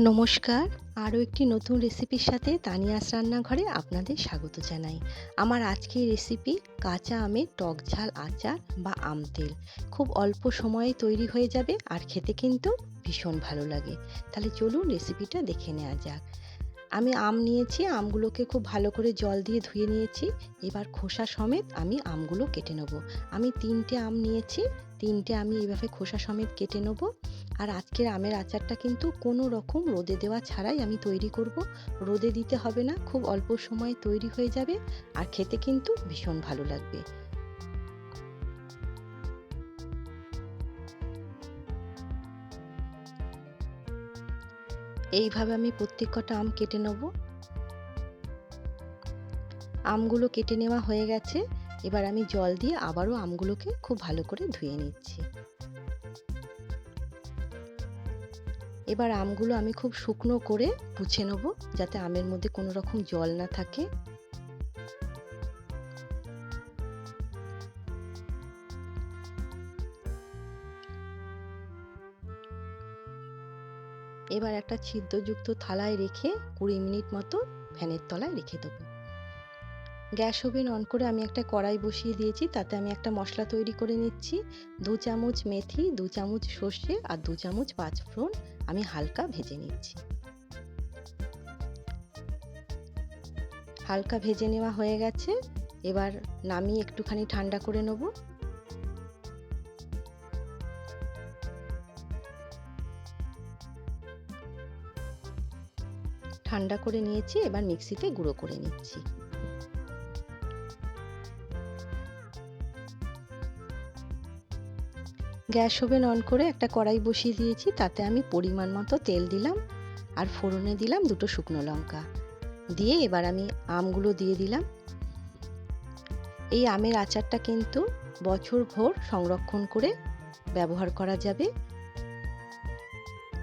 নমস্কার। আরও একটি নতুন রেসিপির সাথে তানিয়াস রান্নাঘরে আপনাদের স্বাগত জানাই। আমার আজকের রেসিপি কাঁচা আমের টক ঝাল আচার বা আম তেল। খুব অল্প সময়ে তৈরি হয়ে যাবে আর খেতে কিন্তু ভীষণ ভালো লাগে। তাহলে চলুন রেসিপিটা দেখে নেওয়া যাক। আমি আম নিয়েছি, আমগুলোকে খুব ভালো করে জল দিয়ে ধুয়ে নিয়েছি। এবার খোসা সমেত আমি আমগুলো কেটে নেব। আমি তিনটে আম নিয়েছি, তিনটে আমি এইভাবে খোসা সমেত কেটে নেব। আর আজকের আমের আচারটা কিন্তু কোনো রকম রোদে দেওয়া ছাড়াই আমি তৈরি করব। রোদে দিতে হবে না, খুব অল্প সময়ে তৈরি হয়ে যাবে আর খেতে কিন্তু ভীষণ ভালো লাগবে। এইভাবে আমি প্রত্যেক কটা আম কেটে নেব। আমগুলো কেটে নেওয়া হয়ে গেছে। এবার আমি জল দিয়ে আবারও আমগুলোকে খুব ভালো করে ধুয়ে নিচ্ছি। এবার আমগুলো আমি খুব শুকনো করে পুছে নেব যাতে আমের মধ্যে কোনো রকম জল না থাকে। এবার একটা ছিদ্রযুক্ত থালায় রেখে কুড়ি মিনিট মতো ফ্যানের তলায় রেখে দেবো। গ্যাস ওভেন অন করে আমি একটা কড়াই বসিয়ে দিয়েছি, তাতে আমি একটা মশলা তৈরি করে নিচ্ছি। দু চামচ মেথি, দু চামচ সর্ষে আর দু চামচ পাঁচফোড়ন আমি হালকা ভেজে নিচ্ছি। হালকা ভেজে নেওয়া হয়ে গেছে। এবার নামিয়ে একটুখানি ঠান্ডা করে নেব। ঠান্ডা করে নিয়েছি, এবার মিক্সিতে গুঁড়ো করে নিচ্ছি। গ্যাস ওভেন অন করে একটা কড়াই বসিয়ে দিয়েছি, তাতে আমি পরিমাণ মতো তেল দিলাম আর ফোড়নে দিলাম দুটো শুকনো লঙ্কা। দিয়ে এবার আমি আমগুলো দিয়ে দিলাম। এই আমের আচারটা কিন্তু বছর ভোর সংরক্ষণ করে ব্যবহার করা যাবে।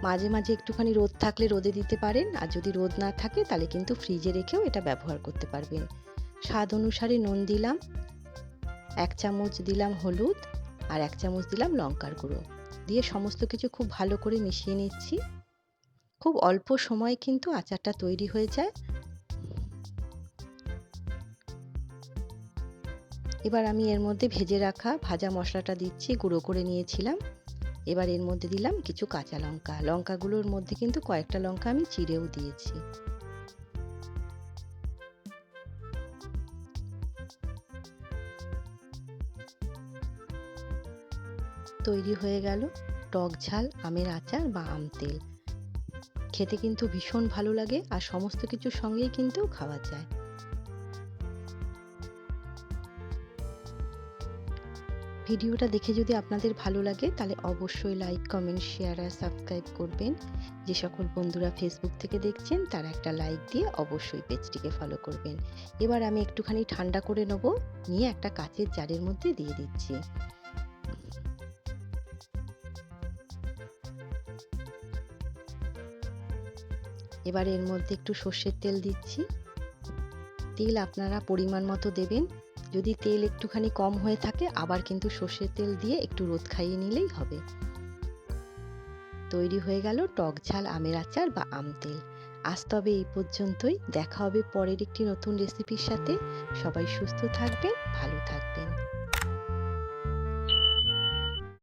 মাঝে মাঝে একটুখানি রোদ থাকলে রোদে দিতে পারেন, আর যদি রোদ না থাকে তাহলে কিন্তু ফ্রিজে রেখেও এটা ব্যবহার করতে পারবেন। স্বাদ অনুসারে নুন দিলাম, এক চামচ দিলাম হলুদ আর এক চামচ দিলাম লঙ্কার গুঁড়ো। দিয়ে সমস্ত কিছু খুব ভালো করে মিশিয়ে নিচ্ছি। খুব অল্প সময় কিন্তু আচারটা তৈরি হয়ে যায়। এবার আমি এর মধ্যে ভেজে রাখা ভাজা মশলাটা দিচ্ছি, গুঁড়ো করে নিয়েছিলাম। এবার এর মধ্যে দিলাম কিছু কাঁচা লঙ্কা। লঙ্কাগুলোর মধ্যে কিন্তু কয়েকটা লঙ্কা আমি চিড়েও দিয়েছি। তৈরি হয়ে গেল টক ঝাল, আমের আচার বা আম তেল। খেতে কিন্তু ভীষণ ভালো লাগে আর সমস্ত কিছুর সঙ্গেই কিন্তু খাওয়া যায়। ভিডিওটা দেখে যদি আপনাদের ভালো লাগে তাহলে অবশ্যই লাইক কমেন্ট শেয়ার আর সাবস্ক্রাইব করবেন। যে সকল বন্ধুরা ফেসবুক থেকে দেখছেন তারা একটা লাইক দিয়ে অবশ্যই পেজটিকে ফলো করবেন। এবার আমি একটুখানি ঠান্ডা করে নেব, নিয়ে একটা কাচের জারের মধ্যে দিয়ে দিচ্ছি। এবার এর মধ্যে একটু সর্ষের তেল দিচ্ছি। তেল আপনারা পরিমাণ মতো দেবেন। যদি তেল একটুখানি কম হয়ে থাকে, আবার কিন্তু সর্ষের তেল দিয়ে একটু রোদ খাইয়ে নিলেই হবে। তৈরি হয়ে গেল টক ঝাল, আমের আচার বা আম তেল। আজ তবে এই পর্যন্তই। দেখা হবে পরের একটি নতুন রেসিপির সাথে। সবাই সুস্থ থাকবেন, ভালো থাকবেন।